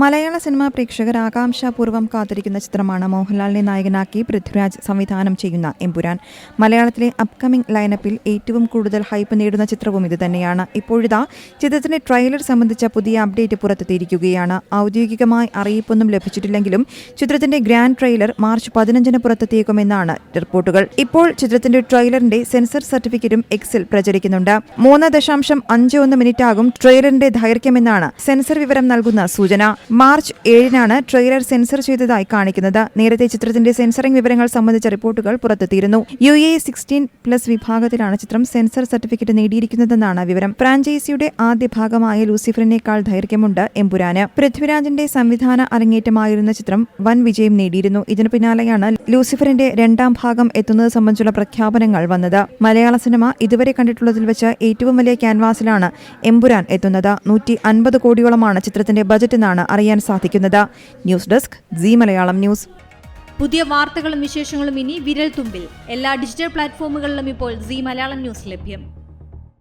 മലയാള cinema പ്രേക്ഷകർ ആകാംക്ഷാപൂർവം കാത്തിരിക്കുന്ന ചിത്രമാണ് മോഹൻലാലിനെ നായകനാക്കി പൃഥ്വിരാജ് സംവിധാനം ചെയ്യുന്ന എമ്പുരാൻ. മലയാളത്തിലെ അപ്കമിംഗ് ലൈനപ്പിൽ ഏറ്റവും കൂടുതൽ ഹൈപ്പ് നേടുന്ന ചിത്രവും ഇതുതന്നെയാണ്. ഇപ്പോഴിതാ ചിത്രത്തിന്റെ ട്രെയിലർ സംബന്ധിച്ച പുതിയ അപ്ഡേറ്റ് പുറത്തെത്തിയിരിക്കുകയാണ്. ഔദ്യോഗികമായി അറിയിപ്പൊന്നും ലഭിച്ചിട്ടില്ലെങ്കിലും ചിത്രത്തിന്റെ ഗ്രാൻഡ് ട്രെയിലർ മാർച്ച് പതിനഞ്ചിന് പുറത്തെത്തിയേക്കുമെന്നാണ് റിപ്പോർട്ടുകൾ. ഇപ്പോൾ ചിത്രത്തിന്റെ ട്രെയിലറിന്റെ സെൻസർ സർട്ടിഫിക്കറ്റും എക്സിൽ പ്രചരിക്കുന്നുണ്ട്. മൂന്ന് ദശാംശം അഞ്ച് ഒന്ന് മിനിറ്റാകും ട്രെയിലറിന്റെ ദൈർഘ്യമെന്നാണ് സെൻസർ വിവരം നൽകുന്ന സൂചന. മാർച്ച് ഏഴിനാണ് ട്രെയിലർ സെൻസർ ചെയ്തതായി കാണിക്കുന്നത്. നേരത്തെ ചിത്രത്തിന്റെ സെൻസറിംഗ് വിവരങ്ങൾ സംബന്ധിച്ച റിപ്പോർട്ടുകൾ പുറത്തെത്തിയിരുന്നു. യു എ സിക്സ്റ്റീൻ പ്ലസ് വിഭാഗത്തിലാണ് ചിത്രം സെൻസർ സർട്ടിഫിക്കറ്റ് നേടിയിരിക്കുന്നതെന്നാണ് വിവരം. ഫ്രാഞ്ചൈസിയുടെ ആദ്യ ഭാഗമായ ലൂസിഫറിനേക്കാൾ ദൈർഘ്യമുണ്ട് എമ്പുരാന്. പൃഥ്വിരാജിന്റെ സംവിധാന അരങ്ങേറ്റമായിരുന്ന ചിത്രം വൻ വിജയം നേടിയിരുന്നു. ഇതിനു പിന്നാലെയാണ് ലൂസിഫറിന്റെ രണ്ടാം ഭാഗം എത്തുന്നത് സംബന്ധിച്ചുള്ള പ്രഖ്യാപനങ്ങൾ വന്നത്. മലയാള സിനിമ ഇതുവരെ കണ്ടിട്ടുള്ളതിൽ വെച്ച് ഏറ്റവും വലിയ ക്യാൻവാസിലാണ് എമ്പുരാൻ എത്തുന്നത്. നൂറ്റി അൻപത് കോടിയോളമാണ് ചിത്രത്തിന്റെ ബജറ്റ് എന്നാണ് അറിയാൻ സാധിക്കുന്നത്. News desk Zee Malayalam news. പുതിയ വാർത്തകളും വിശേഷങ്ങളും ഇനി വിരൽ തുമ്പിൽ. എല്ലാ ഡിജിറ്റൽ പ്ലാറ്റ്ഫോമുകളിലും ഇപ്പോൾ സി മലയാളം ന്യൂസ് ലഭ്യം.